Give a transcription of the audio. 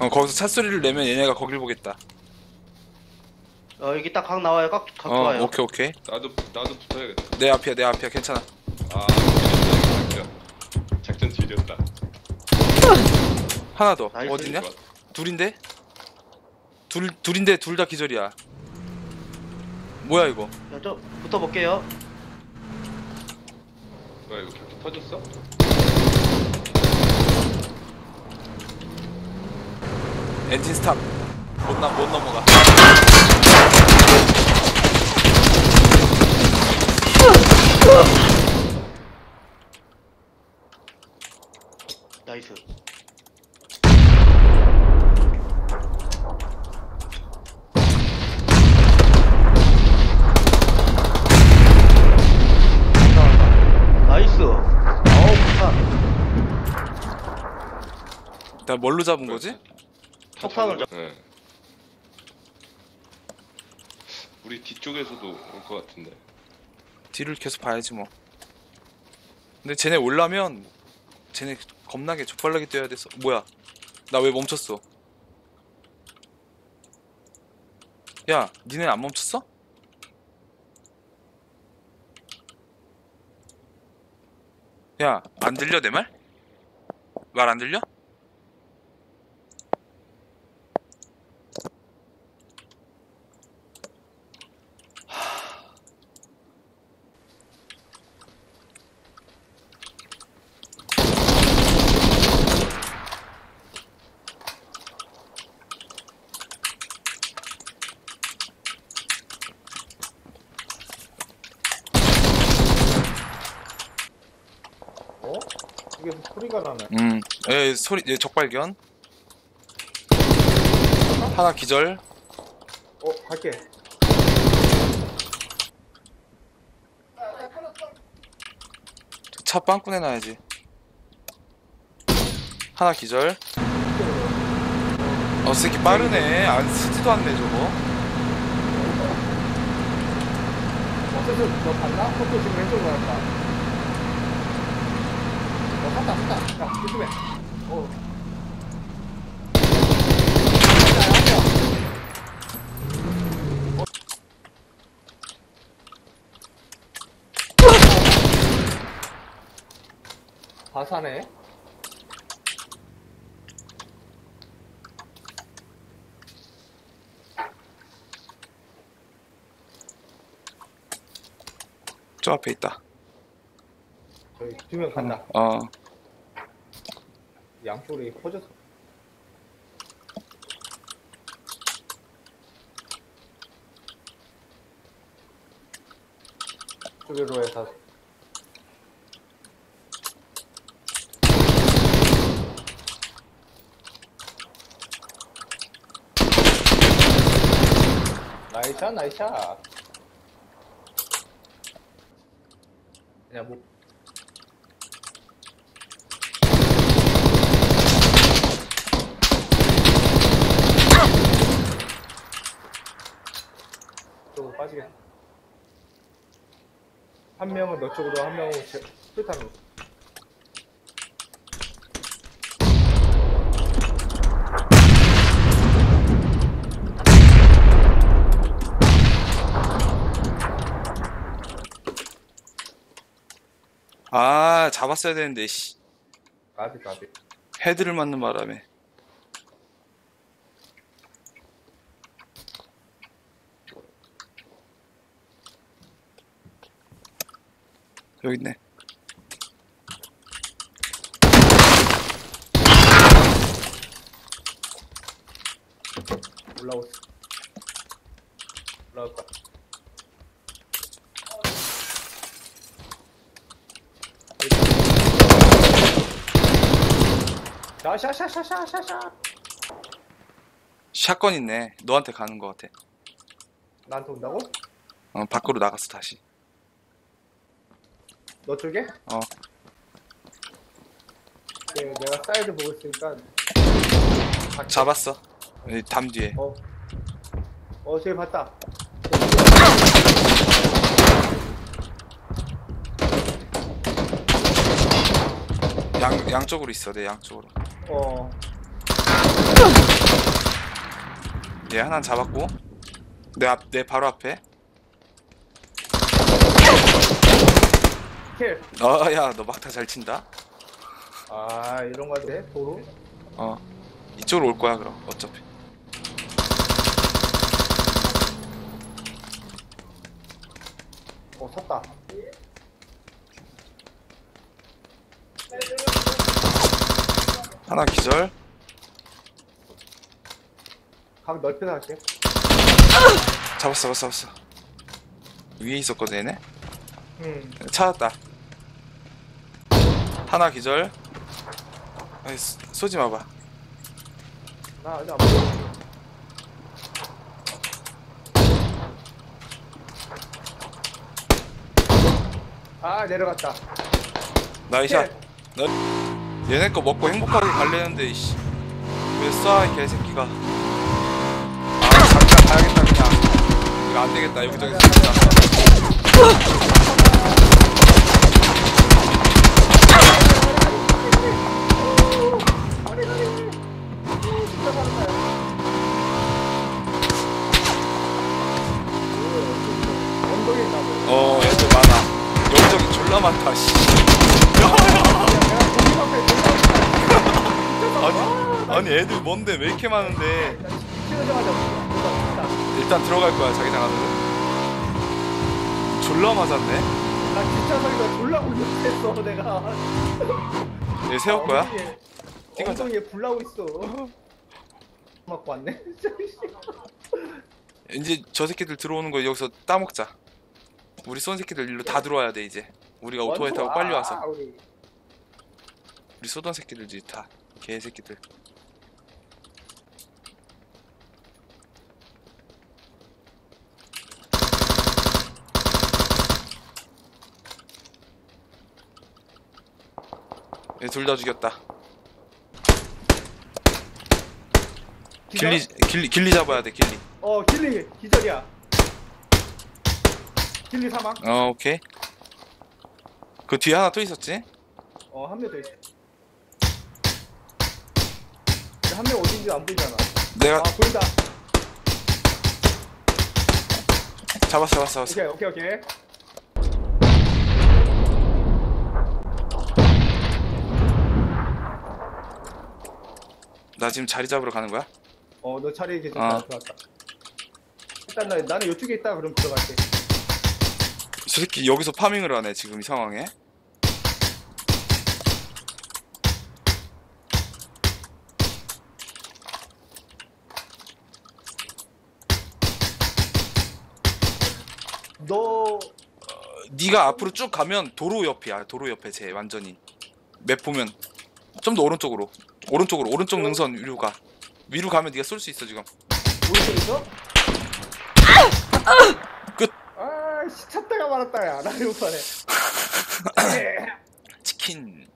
어 거기서 차 소리를 내면 얘네가 거길 보겠다. 어 여기 딱 각 나와요. 각, 각 어 좋아요. 오케이 오케이. 나도 나도 붙어야겠다. 내 앞이야 내 앞이야 괜찮아. 아 작전 작전 지렸다. 하나 더 나이스. 어디냐? 둘인데? 둘 둘인데 둘 다 기절이야. 뭐야 이거? 야, 저 붙어볼게요. 뭐야 이거 격투 터졌어? 엔진 스탑. 못 나 못 넘어가. 나이스. 나이스. 어우. 나 뭘로 잡은 거지? 폭탄을 잡. 네. 우리 뒤쪽에서도 올 것 같은데. 뒤를 계속 봐야지 뭐. 근데 쟤네 올라면 쟤네 겁나게 족발나게 뛰어야 돼서 뭐야? 나 왜 멈췄어? 야, 니네 안 멈췄어? 야, 안 들려 내 말? 말 안 들려? 이게 소리가 나네. 음, 에 소리, 얘 적발견. 하나 기절. 어, 갈게. 차 빵꾸 내놔야지. 하나 기절. 어, 새끼 빠르네. 안 쓰지도 않네, 저거. 어째서 너 봤나? 포토 지금 왼쪽으로 갔다. 어, 갔다, 갔다. 야, 조심해. 어. 갔다. 바사네. 저 앞에 있다. 저기 두명 간다. 어, 양쪽으로 퍼져서. 쪽으로 해서 나이샷 나이샷 야 뭐. 빠지겠다. 한 명은 너 쪽으로, 한 명은 제, 풀탄으로. 아, 잡았어야 되는데, 씨. 가비, 가비. 헤드를 맞는 바람에. 여기 있네. 올라오세요. 올라올 거야. 샤샤샤샤샤샤. 샷건 있네. 너한테 가는 것 같아. 나한테 온다고? 어, 밖으로 나갔어, 다시. 너 쪽에? 어. 네, 내가 사이드 보고 있으니까. 잡았어. 여기 담 뒤에. 어. 어, 저기 봤다. 양, 양쪽으로 있어, 내 양쪽으로. 어. 얘 하나 잡았고 내 앞 내 바로 앞에 킬. 어 야 너 막타 잘 친다 아 이런 거 돼? 도로? 어 이쪽으로 올 거야 그럼 어차피 어 섰다. 하나 기절 각 넓혀서 할게. 잡았어 잡았어 잡았어 위에 있었거든 얘네 음. 찾았다 하나 기절. 쏘- 쏘지 마봐. 나 아직 안 보여. 아 내려갔다. 나이샷. 너 얘네 거 먹고 행복하게 갈래는데 이씨. 왜쏴 개새끼가. 아 잠깐 가야겠다 그냥. 이거 안 되겠다. 여기저기서 죽다 어 애들 많아. 여기저기 졸라 많다 씨. 아니 아니 애들 뭔데? 왜 이렇게 많은데? 일단 들어갈 거야 자기 당하면 졸라 맞았네. 나 진짜 소리가 졸라 울렸어 내가. 얘 세울 거야? 찍어줘. 엉덩이에 불 나고 있어. 맞고 왔네. 이제 저 새끼들 들어오는 거 여기서 따먹자 우리 쏜 새끼들 일로 다 들어와야 돼 이제. 우리가 오토바이 타고 빨리 와서. 아, 우리. 우리 쏘던 새끼들지 다. 개새끼들. 얘둘다 죽였다? 길리 길리 길리 잡아야 돼 길리. 어 길리 기절이야 길리 사망 어 오케이. 그 뒤에 하나 또 있었지? 어 한 명 더 있어. 한 명 어딘지 안 보이잖아. 내가 아 보인다. 잡았어 잡았어 잡았어. 오케이 오케이 오케이. 나 지금 자리 잡으러 가는 거야? 어너 자리에 계셨다 아. 들어왔다. 일단 나, 나는 이쪽에 있다. 그럼 들어갈게 저 새끼 여기서 파밍을 하네 지금 이 상황에. 너 네가 앞으로 쭉 가면 도로 옆이야 도로 옆에 쟤 완전히. 맵 보면. 좀 더 오른쪽으로. 오른쪽으로 오른쪽 능선 위로 가. 위로 가면 네가 쏠 수 있어 지금. 오른쪽에 있 찾다가 말았다 야나 이거 하네. 치킨